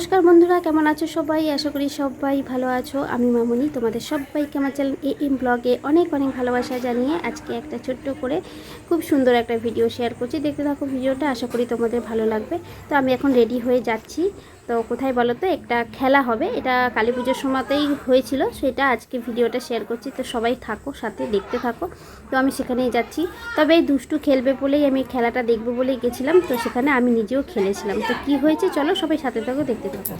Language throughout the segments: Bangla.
নমস্কার বন্ধুরা, কেমন আছো সবাই? আশা করি সবাই ভালো আছো। আমি মামনি, তোমাদের সবাইকে আমার চ্যানেল এ এম ব্লগে অনেক অনেক ভালোবাসা জানিয়ে আজকে একটা ছোট্ট করে খুব সুন্দর একটা ভিডিও শেয়ার করছি। দেখতে থাকো ভিডিওটা, আশা করি তোমাদের ভালো লাগবে। তো আমি এখন রেডি হয়ে যাচ্ছি। তো কোথায় বলো তো একটা খেলা হবে। এটা কালী পুজোর সময়তেই হয়েছিল। সেটা আজকে ভিডিওটা শেয়ার করছি। তো সবাই থাকো সাথে দেখতে থাকো। তো আমি সেখানেই যাচ্ছি। তবে এই দুষ্টু খেলবে বলেই আমি খেলাটা দেখব বলেই গেছিলাম। তো সেখানে আমি নিজেও খেলেছিলাম। তো কি হয়েছে চলো সবাই সাথে থাকো দেখতে থাকো।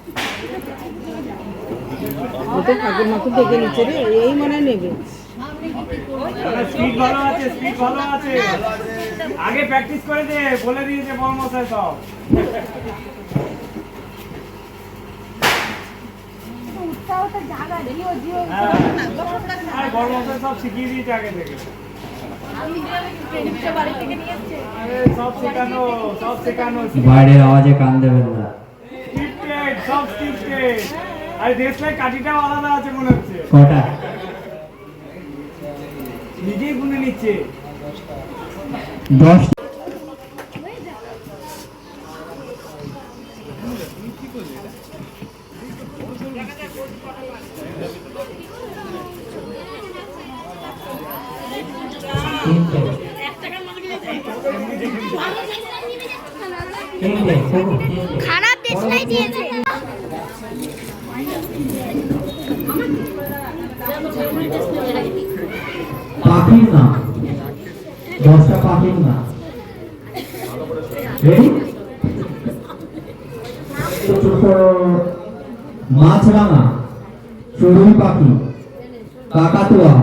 ঠাকুর মাকুর দেখে নিচ্ছে রে। এই মনে নেবে। স্পিড ভালো আছে স্পিড ভালো আছে। আগে প্র্যাকটিস করে দে বলে দিয়েছে বড় সব হ্যাঁ। আরে বড় মশাই সব শিখিয়ে দিয়েছে আগে থেকে বাইরের আওয়াজে কান দেবেন না। সব স্ক্রিপ্টেড দেশলাই কাঠিটাও আলাদা আছে মনে হচ্ছে কটা? নিজেই গুনে নিচ্ছে। দশ তিনটে তিনটে তিনটে খারাপ পাখির নাম দশটা পাখির নাম মাছরাঙা চড়ুই পাখি কাকাতুয়া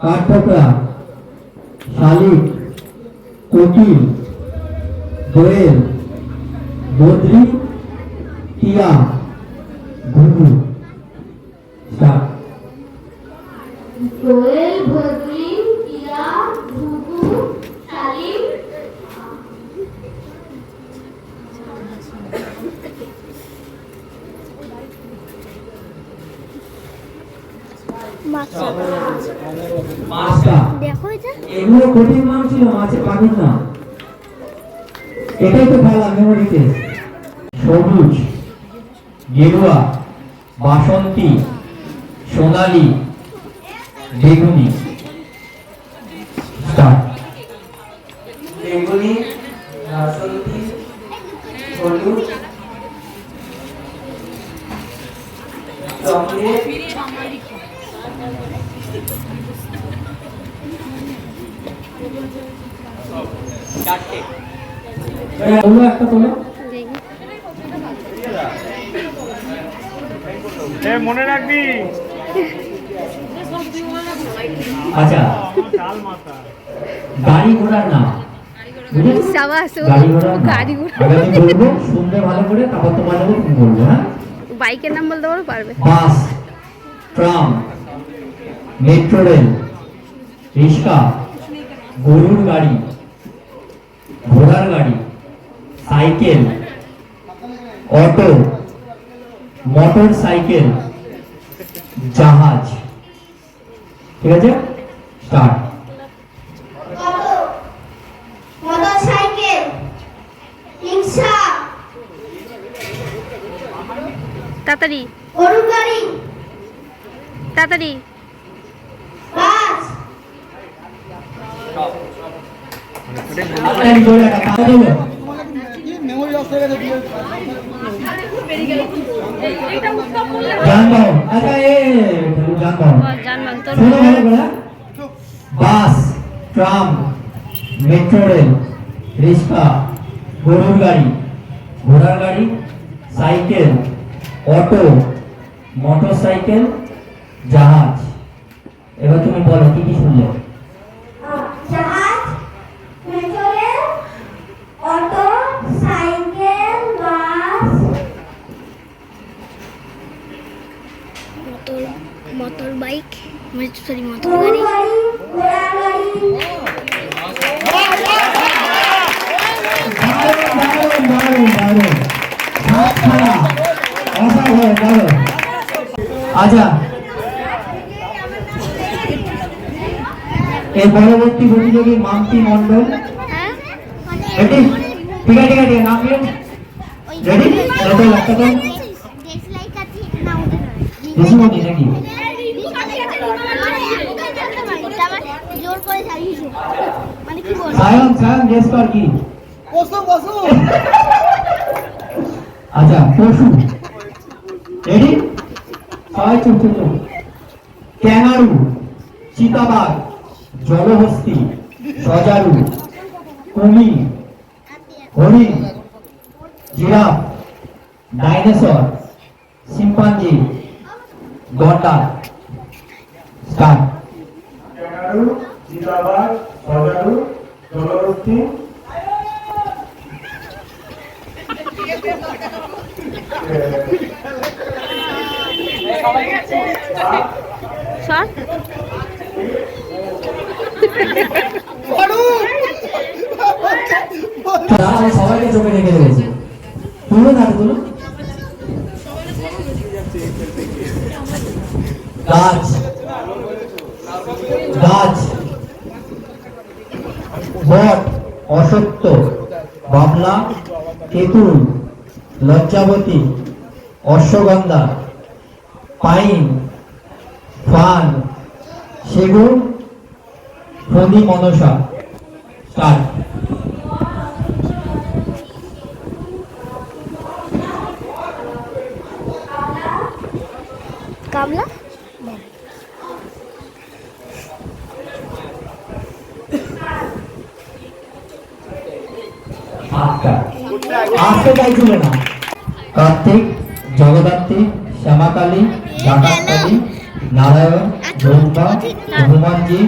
কাঠঠোকরা শালিক কোকিল দোয়েল বদ্রি টিয়া ঘুঘু। দোয়েল ভদ্রি টিয়া ঘুঘু শালিক মাছটা দেখো এটা এগুলো কঠিন নাম পাবেন না। এটাই তো খেলা মেমোরিতে সবুজ গেরুয়া বাসন্তী সোনালী বেগুনি। স্টার্ট মনে রাখবি? আচ্ছা। গাড়ি ঘোড়ার নাম। গাড়ি ঘোড়া। ভালো করে তারপর তোমার বলব হ্যাঁ? বাইকের নাম বলতে পারো? পারবে। বাস ট্রাম মেট্রো রেল রিক্সা গরুর গাড়ি ঘোড়ার গাড়ি সাইকেল অটো মোটর সাইকেল জাহাজ। ঠিক আছে? স্টার্ট তাড়াতাড়ি। তাড়াতাড়ি জোরে একটা কাঁদা দেবো বাস ট্রাম মেট্রো রেল রিক্সা গরুর গাড়ি ঘোড়ার গাড়ি, সাইকেল, অটো মোটর সাইকেল জাহাজ। এবার তুমি বলো কি এই পরবর্তী প্রতিযোগী মাম্পি মন্ডল রেডি ঠিক আছে ঠিক আছে নাম রেডি বেশি মনে নাকি কি বল সায়ন সায়ন গেস কর কি? আচ্ছা পশু রেডি সবাই চুপ চুপ ক্যাঙ্গারু চিতাবাঘ। জলহস্তি সজারু কুমির হরিণ জিরাফ ডাইনোসর শিম্পাঞ্জি গন্ডার স্টার্ট। ক্যাঙ্গারু চিতাবাঘ সজারু জলহস্তি শর্ট না আমি সবাইকে চোখে রেখে তুলো না তুলো গাছ গাছ বট অসত্য বাবলা তেঁতুল লজ্জাবতী অশ্বগন্ধা পাইন ফান সেগুন ফণি মনসা স্টার্ট কামলা? আটটা। আসতে চাইছিল না। কার্তিক জগদ্ধাত্রী শ্যামাকালী ডাকাতকালী নারায়ণ ব্রহ্মা হনুমানজি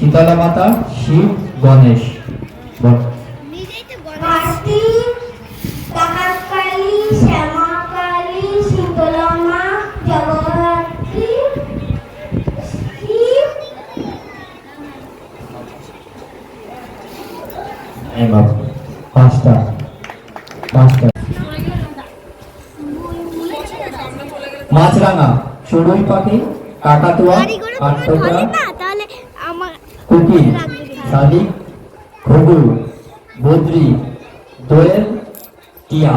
শীতলা মাতা শিব গণেশ। পাঁচটা পাঁচটা। মাছরাঙা চড়ুই পাখি কাকাতুয়া কাঠঠোকরা তাহলে আমার কুকি শালিক ঘুঘু বদ্রি দোয়েল টিয়া।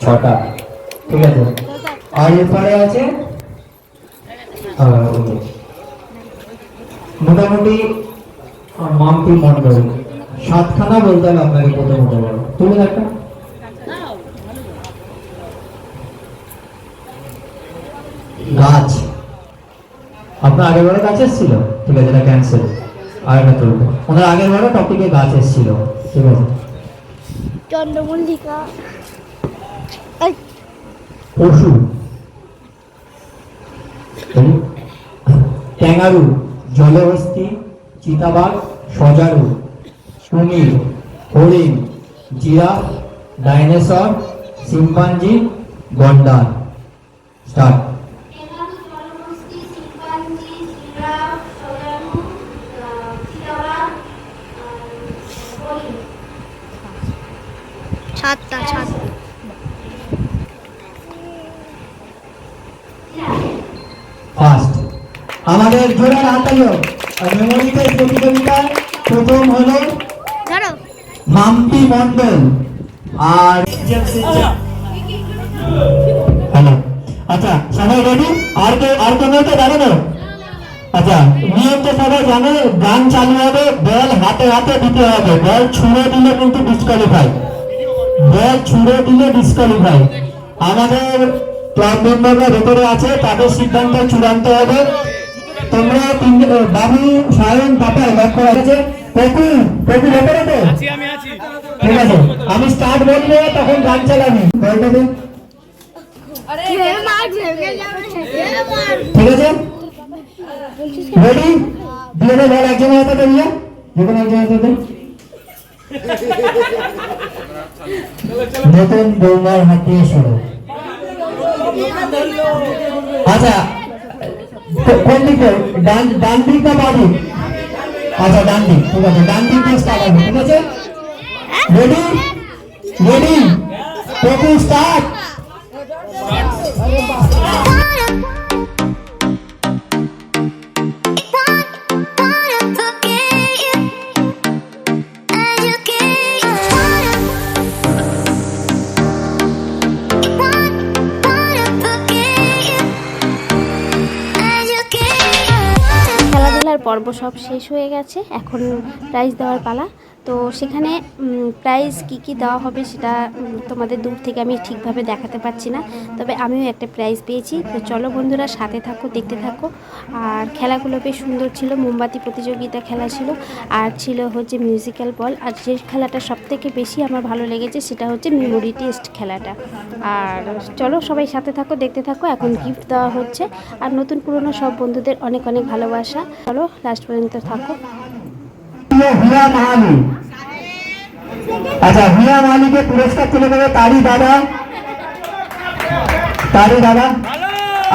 ছটা। ঠিক আছে। আর এরপরে আছে? আহ, মোটামুটি মাম্পি মন্ডল সাতখানা বলতে হবে আপনাকে প্রথমত বলো তুমি একটা? গাছ। আপনার আগের বারে গাছ এসেছিল? ঠিক আছে এটা ক্যান্সেল আর একটা তুলবো। ওনার আগের বারে টপিকে গাছ এসেছিল। ঠিক আছে। চন্দ্রমল্লিকা। পশু। ট্যাঙ্গারু জলহস্তি চিতাবাঘ সজারু কুমির হরিণ জিরাফ ডাইনোসর শিম্পাঞ্জি গন্ডার। স্টার্ট। সাতটা সাতটা ফার্স্ট আমাদের জোরে হাতাইও মেমোরিতে প্রতিযোগিতায় প্রথম হলো মাম্পি মন্ডল আর আচ্ছা সবাই রেডি আর কে আর কেউ তো জানো না আচ্ছা নিয়ম তো সবাই জানে গান চালু হবে বল হাতে হাতে দিতে হবে। বল ছুঁড়ে দিলে কিন্তু ডিসকোয়ালিফাই বল ছুঁড়ে দিলে ডিসকোয়ালিফাই আমাদের ক্লাব মেম্বাররা ভেতরে আছে তাদের সিদ্ধান্ত চূড়ান্ত হবে। তোমরা বাবু সায়ন পাপাই লক্ষ্য আছে। পপু পপু ভেতরে তো ঠিক আছে। আমি স্টার্ট বললে তখন গান চালাবি। বলটা দে। ঠিক আছে? রেডি দিয়ে দে বল একজনের হাতে দে যে কোনো একজনের হাতে দে নতুন বৌমার হাত সরো আচ্ছা কোন দিকে ডান ডান দিক না বাম দিক আচ্ছা ডান দিক ঠিক আছে ডান দিক দিয়ে স্টার্ট হবে, ঠিক আছে? রেডি রেডি টোকেন স্টার্ট পর্ব সব শেষ হয়ে গেছে। এখন প্রাইজ দেওয়ার পালা। তো সেখানে প্রাইজ কি কি দেওয়া হবে সেটা তোমাদের দূর থেকে আমি ঠিকভাবে দেখাতে পারছি না। তবে আমিও একটা প্রাইজ পেয়েছি। তো চলো বন্ধুরা, সাথে থাকো, দেখতে থাকো। আর খেলাগুলো বেশ সুন্দর ছিল। মোমবাতি প্রতিযোগিতা খেলা ছিল। আর ছিল হচ্ছে মিউজিক্যাল বল আর যে খেলাটা সব থেকে বেশি আমার ভালো লেগেছে সেটা হচ্ছে মেমোরি টেস্ট খেলাটা। আর চলো সবাই সাথে থাকো, দেখতে থাকো। এখন গিফট দেওয়া হচ্ছে। আর নতুন পুরনো সব বন্ধুদের অনেক অনেক ভালোবাসা। চলো লাস্ট পর্যন্ত থাকো। হুয়া মাহালি। আচ্ছা হুয়া মাহালিকে পুরস্কার তুলে দেবে তারি দাদা। তারি দাদা।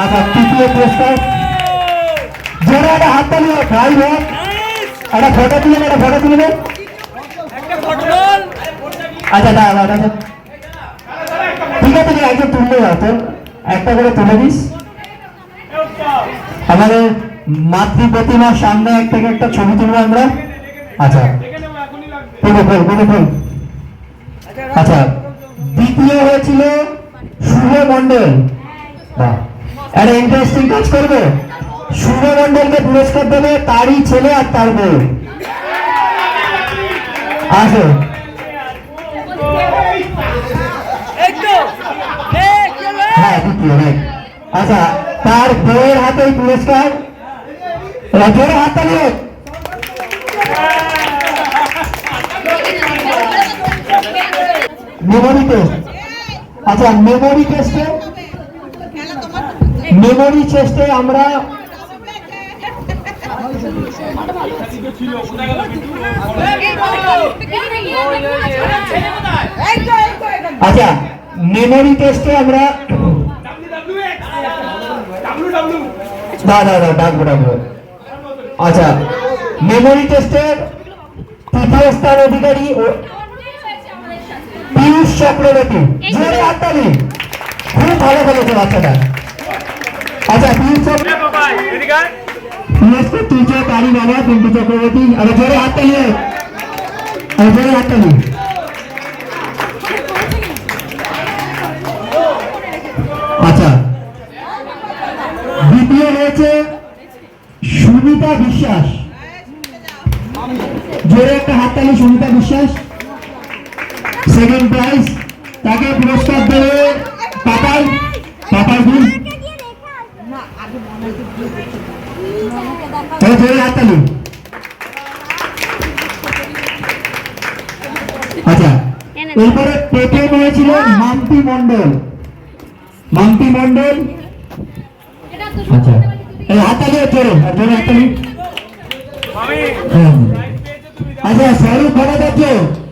আচ্ছা তৃতীয় পুরস্কার। জোরে একটা হাত তালিয়ে ভাই হোক একটা ফটো তুলে একটা ফটো তুলে। আচ্ছা দাদা দাদা ঠিক আছে একজন তুললে হয়তো একটা করে তুলে দিস। আমাদের মাতৃ প্রতিমার সামনে এক থেকে একটা ছবি তুলবো আমরা। আচ্ছা। ফুল আচ্ছা দ্বিতীয় হয়েছিল শুভ মন্ডল একটা ইন্টারেস্টিং কাজ করবে। শুভ মন্ডলকে পুরস্কার দেবে তারই ছেলে আর তার বউ। আসো। হ্যাঁ দ্বিতীয় right. আচ্ছা তার বউয়ের হাতে এই পুরস্কার। জোরে হাত তালিয়ে মেমোরি টেস্ট আচ্ছা মেমোরি টেস্টে মেমোরি টেস্টে আমরা আচ্ছা মেমোরি টেস্টে আমরা না না না ডাকবো ডাকবো আচ্ছা মেমোরি টেস্টের তৃতীয় স্থান অধিকারী ও- পীয়ূষ চক্রবর্তী। জোরে হাততালি খুব ভালো খেলেছে বাচ্চাটা। আচ্ছা পীয়ূষ চক্রবর্তী তুলছে তারই বাবা পিন্টু চক্রবর্তী। আরে জোরে। আরে জোরে হাততালি আচ্ছা দ্বিতীয় রয়েছে সুমিতা বিশ্বাস। জোরে একটা হাততালি সুমিতা বিশ্বাস। সেকেন্ড প্রাইজ তাকে পুরস্কার দেবে পাপাই। পাপাই দিন জোরে হাততালি। আচ্ছা এরপরে প্রথম হয়েছিল মাম্পি মন্ডল মাম্পি মন্ডল আচ্ছা হাততালি জোরে জোরে হাততালি। হ্যাঁ। আচ্ছা স্বরূপ ভট্টাচার্য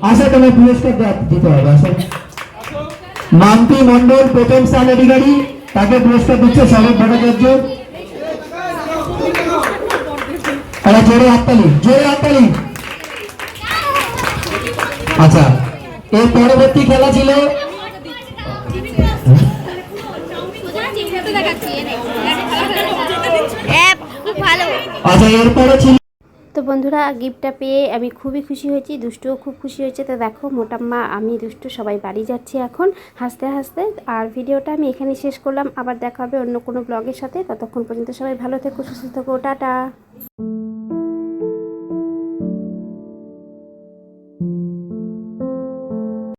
আসো। তোমার পুরস্কার দিতে হবে আসো। মাম্পি মন্ডল প্রথম স্থান অধিকারী তাকে পুরস্কার দিচ্ছে স্বরূপ ভট্টাচার্য। আরে জোরে হাততালি জোরে হাততালি। আচ্ছা এর পরবর্তী খেলা ছিল? আচ্ছা এরপরে ছিল বন্ধুরা গিফটটা পেয়ে আমি খুবই খুশি হয়েছি, দুষ্টুও খুব খুশি হয়েছে। তো দেখো, মোটাম্মা, আমি দুষ্টু, সবাই বাড়ি যাচ্ছি এখন, হাসতে হাসতে। আর ভিডিওটা আমি এখানে শেষ করলাম। আবার দেখা হবে অন্য কোনো ব্লগের সাথে। ততক্ষণ পর্যন্ত সবাই ভালো থেকো, সুস্থ থেকো, টাটা।